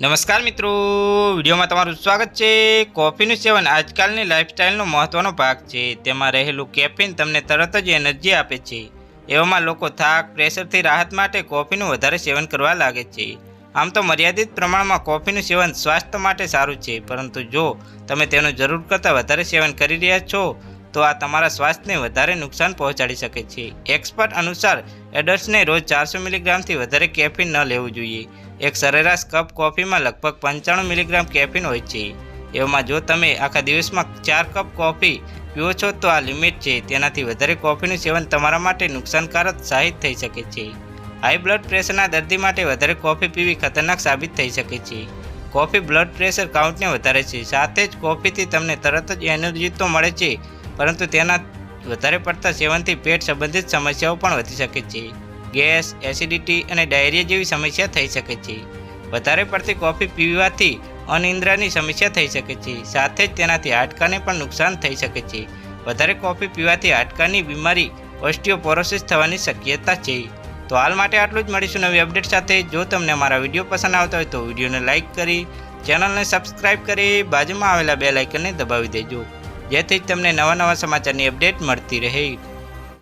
નમસ્કાર મિત્રો. વિડીયોમાં તમારું સ્વાગત છે. કોફીનું સેવન આજકાલની લાઇફસ્ટાઇલનો મહત્ત્વનો ભાગ છે. તેમાં રહેલું કેફીન તમને તરત જ એનર્જી આપે છે. એવામાં લોકો થાક પ્રેશરથી રાહત માટે કોફીનું વધારે સેવન કરવા લાગે છે. આમ તો મર્યાદિત પ્રમાણમાં કોફીનું સેવન સ્વાસ્થ્ય માટે સારું છે. પરંતુ જો તમે તેનું જરૂર કરતાં વધારે સેવન કરી રહ્યા છો તો આ તમારા સ્વાસ્થ્યને વધારે નુકસાન પહોંચાડી શકે છે. એક્સપર્ટ અનુસાર, એડલ્ટ્સને રોજ ચારસો મિલીગ્રામથી વધારે કેફીન ન લેવું જોઈએ. એક સરેરાશ કપ કોફીમાં લગભગ પંચાણું મિલીગ્રામ કેફીન હોય છે. એવામાં જો તમે આખા દિવસમાં ચાર કપ કોફી પીવો છો, તો આ લિમિટ છે. તેનાથી વધારે કોફીનું સેવન તમારા માટે નુકસાનકારક સાહિત થઈ શકે છે. હાઈ બ્લડ પ્રેશરના દર્દી માટે વધારે કોફી પીવી ખતરનાક સાબિત થઈ શકે છે. કોફી બ્લડ પ્રેશર કાઉન્ટને વધારે છે. સાથે જ કોફીથી તમને તરત જ એનર્જી તો મળે છે. પરંતુ તેના વધારે પડતા સેવનથી પેટ સંબંધિત સમસ્યાઓ પણ વધી શકે છે. ગેસ, એસિડિટી અને ડાયરિયા જેવી સમસ્યા થઈ શકે છે. વધારે પડતી કોફી પીવાથી અનિંદ્રાની સમસ્યા થઈ શકે છે. સાથે જ તેનાથી હાડકાને પણ નુકસાન થઈ શકે છે. વધારે કોફી પીવાથી હાડકાની બીમારી ઓસ્ટિયોપોરોસિસ થવાની શક્યતા છે. તો હાલ માટે આટલું જ. મળીશું નવી અપડેટ સાથે. જો તમને અમારા વીડિયો પસંદ આવતા હોય તો વિડીયોને લાઇક કરી, ચેનલને સબસ્ક્રાઇબ કરી બાજુમાં આવેલા બે લાઇકનને દબાવી દેજો. જેથી તમને નવા નવા સમાચારની અપડેટ મળતી રહે.